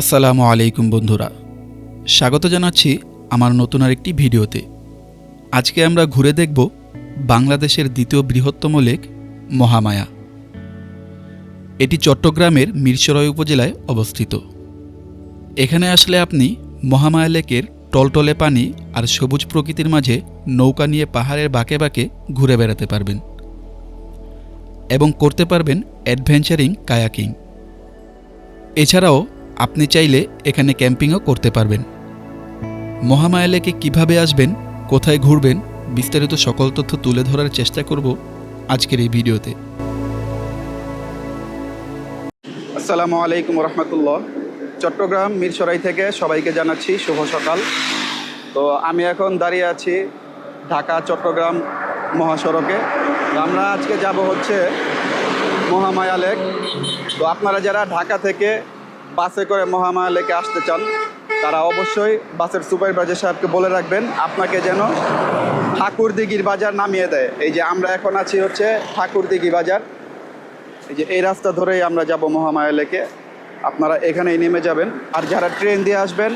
আসসালামু আলাইকুম বন্ধুরা। স্বাগত জানাচ্ছি আমার নতুন আরেকটি ভিডিওতে। আজকে আমরা ঘুরে দেখব বাংলাদেশের দ্বিতীয় বৃহত্তম লেক মহামায়া। এটি চট্টগ্রামের মিরসরাই উপজেলায় অবস্থিত। এখানে আসলে আপনি মহামায়া লেকের টলটলে পানি আর সবুজ প্রকৃতির মাঝে নৌকা নিয়ে পাহাড়ের বাঁকে বাঁকে ঘুরে বেড়াতে পারবেন এবং করতে পারবেন অ্যাডভেঞ্চারিং কায়াকিং। এছাড়াও আপনি চাইলে এখানে ক্যাম্পিংও করতে পারবেন। মহামায়া লেকে কীভাবে আসবেন, কোথায় ঘুরবেন, বিস্তারিত সকল তথ্য তুলে ধরার চেষ্টা করব আজকের এই ভিডিওতে। আসসালামু আলাইকুম রহমতুল্লাহ। চট্টগ্রাম, মিরসরাই থেকে সবাইকে জানাচ্ছি শুভ সকাল। তো আমি এখন দাঁড়িয়ে আছি ঢাকা, চট্টগ্রাম মহাসড়কে। আমরা আজকে যাব হচ্ছে মহামায়া লেক তো আপনারা যারা ঢাকা থেকে বাসে করে মহামায়া লেকে আসতে চান, তারা অবশ্যই বাসের সুপারভাইজার সাহেবকে বলে রাখবেন, আপনাকে যেন ঠাকুরদিঘির বাজার নামিয়ে দেয়। এই যে আমরা এখন আছি হচ্ছে ঠাকুরদিঘি বাজার। এই যে এই রাস্তা ধরেই আমরা যাব মহামায়া লেকে আপনারা এখানেই নেমে যাবেন। আর যারা ট্রেন দিয়ে আসবেন,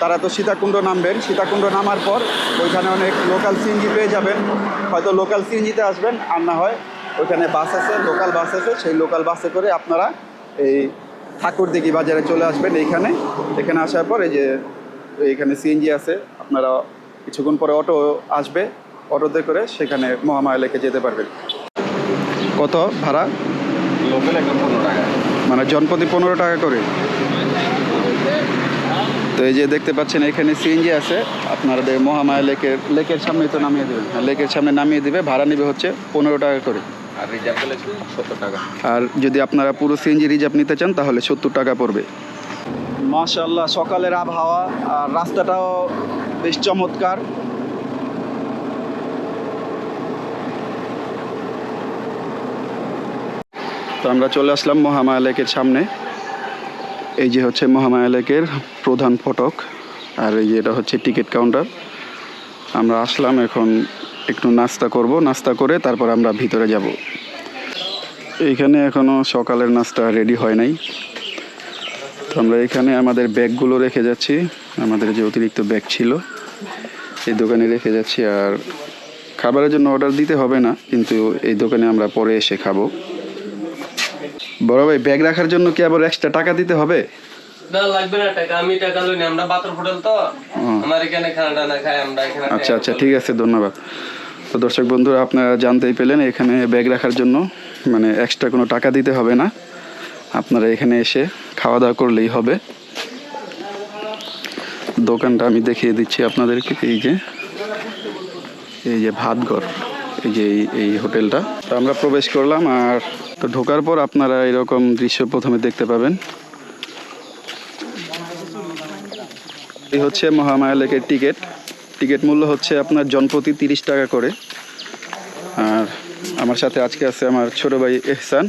তারা তো সীতাকুণ্ড নামবেন। সীতাকুণ্ড নামার পর ওইখানে অনেক লোকাল সিএনজি পেয়ে যাবেন। হয়তো লোকাল সিএনজিতে আসবেন, আর না হয় ওইখানে বাস আছে, লোকাল বাস আছে। সেই লোকাল বাসে করে আপনারা এই ঠাকুরদিঘি বাজারে চলে আসবেন এইখানে। এখানে আসার পর এই যে এইখানে সিএনজি আছে আপনারা কিছুক্ষণ পরে অটো আসবে অটোতে করে সেখানে মহামায়া লেকে যেতে পারবেন। কত ভাড়া? লোকাল পনেরো টাকা। মানে জনপ্রতি পনেরো টাকা করে। তো এই যে দেখতে পাচ্ছেন এখানে সিএনজি আছে আপনাদের মহামায়া লেকের লেকের সামনে তো নামিয়ে দেবে হ্যাঁ, লেকের সামনে নামিয়ে দিবে ভাড়া নেবে হচ্ছে পনেরো টাকা করে। আর রিজার্ভ গেলে সত্তর টাকা। আর যদি আপনারা পুরো সিএনজি রিজার্ভ নিতে চান তাহলে সত্তর টাকা পড়বে। মাশাল্লাহ সকালের আবহাওয়া আর রাস্তাটাও বেশ চমৎকার। তো আমরা চলে আসলাম মহামায়া লেকের সামনে। এই যে হচ্ছে মহামায়া লেকের প্রধান ফটক আর এই যে এটা হচ্ছে টিকিট কাউন্টার। আমরা আসলাম এখন একটু নাস্তা করব। নাস্তা করে তারপর আমরা ভিতরে যাব। এইখানে এখনও সকালের নাস্তা রেডি হয় নাই। তো আমরা এখানে আমাদের ব্যাগগুলো রেখে যাচ্ছি। আমাদের যে অতিরিক্ত ব্যাগ ছিল এই দোকানে রেখে যাচ্ছি আর খাবারের জন্য অর্ডার দিতে হবে না কিন্তু এই দোকানে আমরা পরে এসে খাব। বড় ভাই ব্যাগ রাখার জন্য কি আবার এক্সট্রা টাকা দিতে হবে? না লাগবে না টাকা আমি টাকা লইনি আমরা বাতর হোটেল তো। আমার এখানে খানা টানা খাই আমরা এখানে আচ্ছা আচ্ছা ঠিক আছে ধন্যবাদ। তো দর্শক বন্ধুরা আপনারা জানতেই পেলেন এখানে ব্যাগ রাখার জন্য। মানে এক্সট্রা কোনো টাকা দিতে হবে না। আপনারা এখানে এসে খাওয়া দাওয়া করলেই হবে। দোকানটা আমি দেখিয়ে দিচ্ছি আপনাদেরকে, এই যে এই যে ভাতঘর, এই যে এই- হোটেলটা। তো আমরা প্রবেশ করলাম আর তো ঢোকার পর আপনারা এরকম দৃশ্য প্রথমে দেখতে পাবেন। এই হচ্ছে মহামায়া লেকের টিকিট। টিকিট মূল্য হচ্ছে আপনার জনপ্রতি তিরিশ টাকা করে। আর আমার সাথে আজকে আছে আমার ছোট ভাই এহসান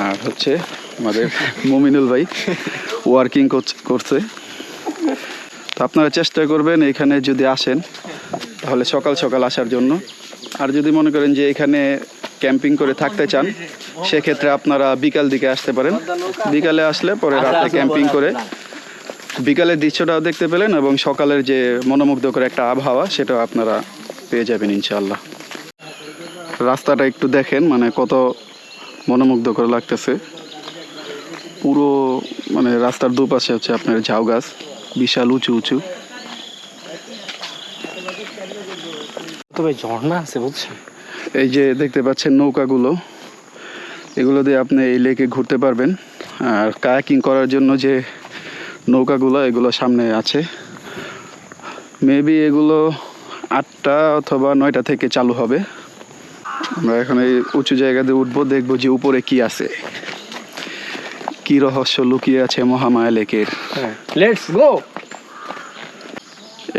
আর হচ্ছে আমাদের মমিনুল ভাই ওয়ার্কিং করছে। তো আপনারা চেষ্টা করবেন এখানে যদি আসেন তাহলে সকাল সকাল আসার জন্য। আর যদি মনে করেন যে এখানে ক্যাম্পিং করে থাকতে চান সেক্ষেত্রে আপনারা বিকাল দিকে আসতে পারেন। বিকালে আসলে পরে রাতে ক্যাম্পিং করে বিকালের দৃশ্যটাও দেখতে পেলেন এবং সকালের যে মনোমুগ্ধকর একটা আবহাওয়া সেটাও আপনারা পেয়ে যাবেন ইনশাল্লাহ রাস্তাটা একটু দেখেন মানে কত মনোমুগ্ধকর লাগতেছে। পুরো মানে রাস্তার দুপাশে হচ্ছে আপনার ঝাউ গাছ বিশাল উঁচু উঁচু। তো ভাই ঝর্ণা আছে বুঝছেন? এই যে দেখতে পাচ্ছেন নৌকাগুলো এগুলো দিয়ে আপনি এই লেকে ঘুরতে পারবেন। আর কায়াকিং করার জন্য যে নৌকাগুলো এগুলো সামনে আছে। মেবি এগুলো আটটা অথবা নয়টা থেকে চালু হবে। আমরা এখন এই উঁচু জায়গাতে উঠবো দেখব যে উপরে কি আছে। কি রহস্য লুকিয়ে আছে মহামায়া লেকের লেটস গো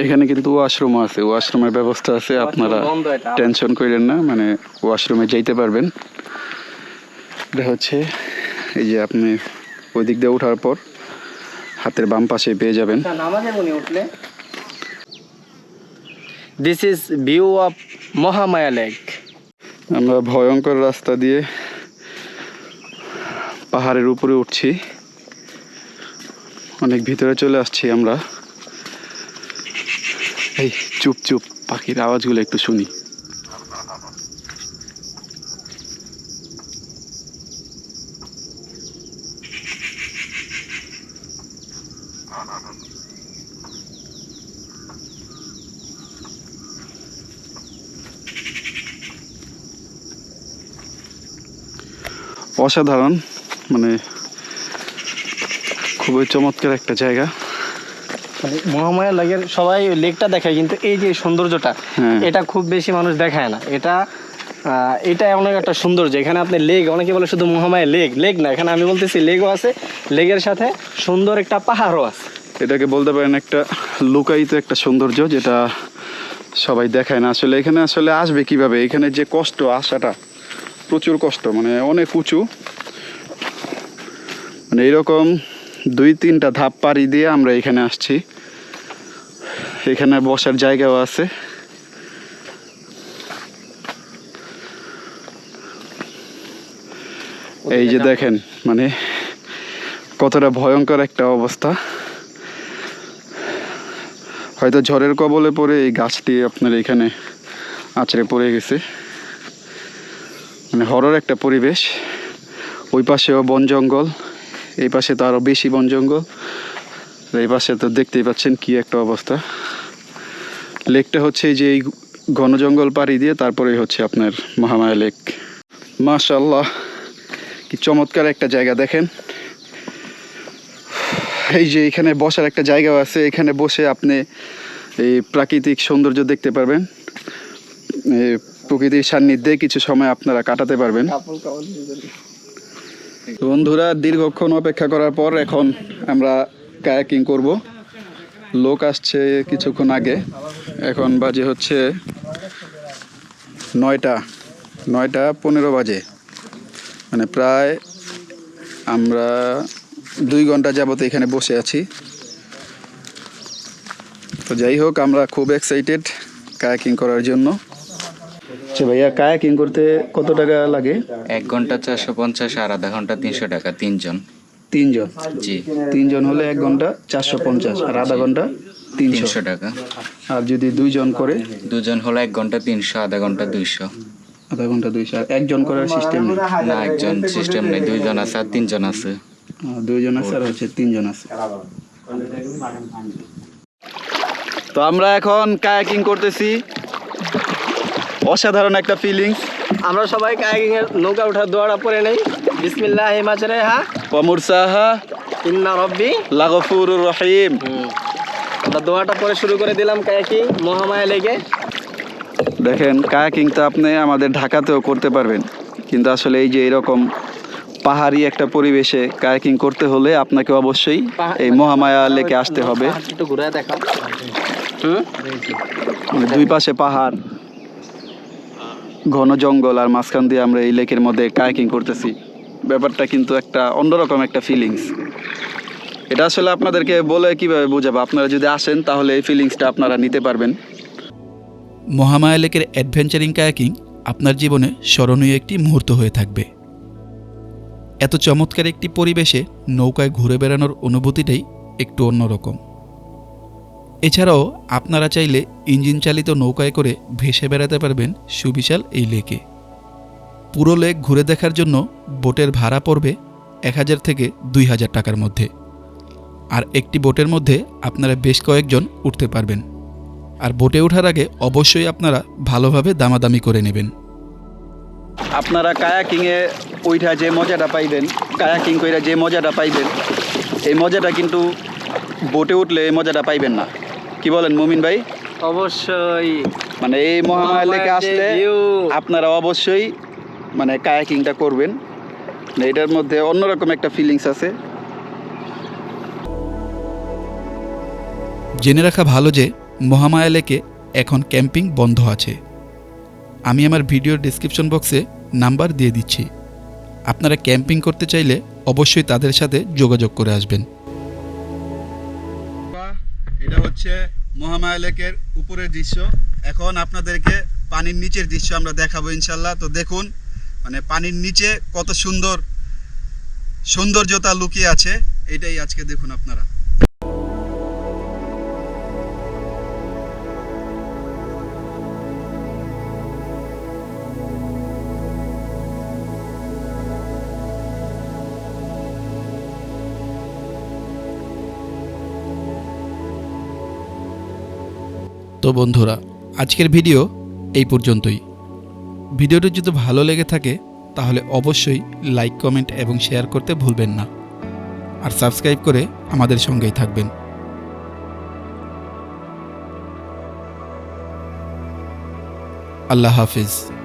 এখানে কিন্তু ওয়াশরুম আছে ওয়াশরুমের ব্যবস্থা আছে আপনারা টেনশন করেন না মানে ওয়াশরুমে যাইতে পারবেন। এটা হচ্ছে এই যে আপনি ওই দিক দিয়ে ওঠার পর হাতের বাম পাশে পেয়ে যাবেন। This is view of Mahamaya lake আমরা ভয়ঙ্কর রাস্তা দিয়ে পাহাড়ের উপরে উঠছি। অনেক ভিতরে চলে আসছি আমরা। এই চুপ চুপ পাখির আওয়াজগুলো একটু শুনি। অসাধারণ মানে খুবই চমৎকার একটা জায়গা। মানে মহামায়া লেগের সবাই লেকটা দেখায় কিন্তু এই যে সৌন্দর্যটা হ্যাঁ। এটা খুব বেশি মানুষ দেখায় না। এটা এটা অনেক একটা সৌন্দর্য এখানে আপনি লেক অনেকে বলে শুধু মহামায়া লেক লেক না এখানে আমি বলতেছি লেকও আছে লেকের সাথে সুন্দর একটা পাহাড়ও আছে। এটাকে বলতে পারেন একটা লুকায়িত একটা সৌন্দর্য যেটা সবাই দেখায় না। আসলে এখানে আসলে আসবে কীভাবে? এখানে যে কষ্ট আসাটা প্রচুর কষ্ট মানে অনেক উঁচু। মানে এরকম দুই তিনটা ধাপ পাড়ি দিয়ে আমরা এখানে আসছি। এখানে বসার জায়গাও আছে। এই যে দেখেন মানে কতটা ভয়ঙ্কর একটা অবস্থা। হয়তো ঝড়ের কবলে পড়ে এই গাছটি আপনার এখানে আছড়ে পড়ে গেছে। মানে হরর একটা পরিবেশ। ওই পাশেও বন জঙ্গল, এই পাশে তো আরও বেশি বন জঙ্গল। এই পাশে তো দেখতেই পাচ্ছেন কি একটা অবস্থা। লেকটা হচ্ছে যে এই ঘন জঙ্গল পাড়ি দিয়ে, তারপরে হচ্ছে আপনার মহামায়া লেক মাশাল্লাহ কি চমৎকার একটা জায়গা দেখেন। এই যে এখানে বসার একটা জায়গাও আছে, এখানে বসে আপনি এই প্রাকৃতিক সৌন্দর্য দেখতে পারবেন। প্রকৃতির সান্নিধ্যে কিছু সময় আপনারা কাটাতে পারবেন। বন্ধুরা দীর্ঘক্ষণ অপেক্ষা করার পর এখন আমরা কায়াকিং করব। লোক আসছে কিছুক্ষণ আগে। এখন বাজে হচ্ছে নয়টা নয়টা পনেরো বাজে। মানে প্রায় আমরা দুই ঘণ্টা যাবত এখানে বসে আছি। তো যাই হোক আমরা খুব এক্সাইটেড কায়াকিং করার জন্য। আচ্ছা ভাইয়া। কায়াকিং করতে কত টাকা লাগে? এক ঘণ্টা চারশো পঞ্চাশ আর আধা ঘণ্টা তিনশো টাকা তিনজন। তিনজন? জি। তিনজন হলে এক ঘণ্টা চারশো পঞ্চাশ আর আধা ঘণ্টা তিনশো। তিনশো টাকা। আর যদি দুইজন করে? দুজন হলে এক ঘণ্টা তিনশো আধা ঘণ্টা দুইশো। আধা ঘণ্টা দুইশো। আর একজন করার সিস্টেম নেই? না একজন সিস্টেম নেই। দুইজন আছে আর তিনজন আছে। দুইজন আছে আর হচ্ছে তিনজন আছে। তো আমরা এখন কায়াকিং করতেছি। অসাধারণ একটা ফিলিংস আমরা সবাই কায়াকিং এর নৌকা ওঠার দোয়াটা পরে নেই। বিসমিল্লাহ হিমাচরে হা ওয়ামুরসাহা ইন্না রব্বি। লাগফুরুর রহিম। আমরা দোয়াটা পরে শুরু করে দিলাম কায়াকিং মহামায়া লেগে। দেখেন কায়াকিং তো আপনি আমাদের ঢাকাতেও করতে পারবেন। কিন্তু আসলে এই যে এরকম পাহাড়ি একটা পরিবেশে কায়াকিং করতে হলে আপনাকে অবশ্যই এই মহামায়া লেকে আসতে হবে। মানে দুই পাশে পাহাড়। ঘন জঙ্গল আর মাঝখান দিয়ে আমরা এই লেকের মধ্যে কায়াকিং করতেছি। ব্যাপারটা কিন্তু একটা অন্যরকম একটা ফিলিংস এটা আসলে আপনাদেরকে বলে কীভাবে বোঝাবো? আপনারা যদি আসেন, তাহলে এই ফিলিংসটা আপনারা নিতে পারবেন। মহামায়া লেকের অ্যাডভেঞ্চারিং কায়াকিং আপনার জীবনে স্মরণীয় একটি মুহূর্ত হয়ে থাকবে। এত চমৎকার একটি পরিবেশে নৌকায় ঘুরে বেড়ানোর অনুভূতিটাই একটু অন্যরকম। এছাড়াও আপনারা চাইলে ইঞ্জিন চালিত নৌকায় করে ভেসে বেড়াতে পারবেন সুবিশাল এই লেকে। পুরো লেক ঘুরে দেখার জন্য বোটের ভাড়া পড়বে এক হাজার থেকে দুই হাজার টাকার মধ্যে। আর একটি বোটের মধ্যে আপনারা বেশ কয়েকজন উঠতে পারবেন। আর বোটে ওঠার আগে অবশ্যই আপনারা ভালোভাবে দামাদামি করে নেবেন। আপনারা কায়াকিংয়ে ওইটা যে মজাটা পাইবেন, কায়াকিং কইরা যে মজাটা পাইবেন, এই মজাটা কিন্তু বোটে উঠলে এই মজাটা পাইবেন না। কি বলেন মুমিন ভাই? অবশ্যই। মানে এই মহামায়া লেকে আসলে আপনারা অবশ্যই মানে কায়াকিংটা করবেন। মানে এটার মধ্যে অন্যরকম একটা ফিলিংস আছে। জেনে রাখা ভালো যে মহামায়া লেকে এখন ক্যাম্পিং বন্ধ আছে। আমি আমার ভিডিওর ডিসক্রিপশন বক্সে নাম্বার দিয়ে দিচ্ছি। আপনারা ক্যাম্পিং করতে চাইলে অবশ্যই তাদের সাথে যোগাযোগ করে আসবেন। এটা হচ্ছে মহামায়া লেকের উপরের দৃশ্য। এখন আপনাদেরকে পানির নিচের দৃশ্য আমরা দেখাবো ইনশাল্লাহ তো দেখুন মানে পানির নিচে কত সুন্দর সৌন্দর্যতা লুকিয়ে আছে। এটাই আজকে দেখুন আপনারা। তো বন্ধুরা, আজকের ভিডিও এই পর্যন্তই। ভিডিওটি যদি ভালো লেগে থাকে, তাহলে অবশ্যই লাইক, কমেন্ট এবং শেয়ার করতে ভুলবেন না। আর সাবস্ক্রাইব করে আমাদের সঙ্গেই থাকবেন। আল্লাহ হাফিজ।